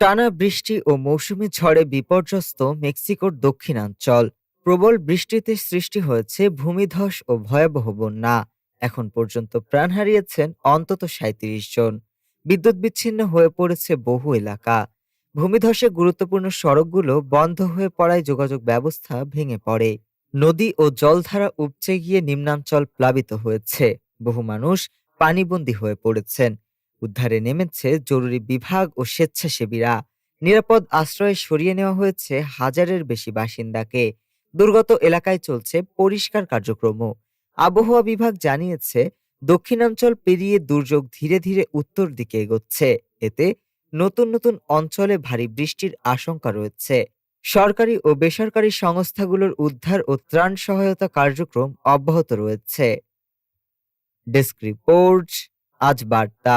টানা বৃষ্টি ও মৌসুমী ঝড়ে বিপর্যস্ত মেক্সিকোর দক্ষিণাঞ্চল। প্রবল বৃষ্টিতে সৃষ্টি হয়েছে ভূমিধস ও ভয়াবহ বন্যা। এখন পর্যন্ত প্রাণ হারিয়েছেন অন্তত সাঁত্রিশ জন। বিদ্যুৎ বিচ্ছিন্ন হয়ে পড়েছে বহু এলাকা। ভূমিধসে গুরুত্বপূর্ণ সড়কগুলো বন্ধ হয়ে পড়ায় যোগাযোগ ব্যবস্থা ভেঙে পড়ে। নদী ও জলধারা উপচে গিয়ে নিম্নাঞ্চল প্লাবিত হয়েছে। বহু মানুষ পানিবন্দী হয়ে পড়েছেন। উদ্ধারে নেমেছে জরুরি বিভাগ ও স্বেচ্ছাসেবীরা। নিরাপদ আশ্রয়ে সরিয়ে নেওয়া হয়েছে হাজারের বেশি বাসিন্দাকে। দুর্গত এলাকায় চলছে পরিষ্কার কার্যক্রম। আবহাওয়া বিভাগ জানিয়েছে, দক্ষিণাঞ্চল পেরিয়ে দুর্যোগ ধীরে ধীরে উত্তর দিকে এগোচ্ছে। এতে নতুন নতুন অঞ্চলে ভারী বৃষ্টির আশঙ্কা রয়েছে। সরকারি ও বেসরকারি সংস্থাগুলোর উদ্ধার ও ত্রাণ সহায়তা কার্যক্রম অব্যাহত রয়েছে। ডেস্ক রিপোর্ট, আজ বার্তা।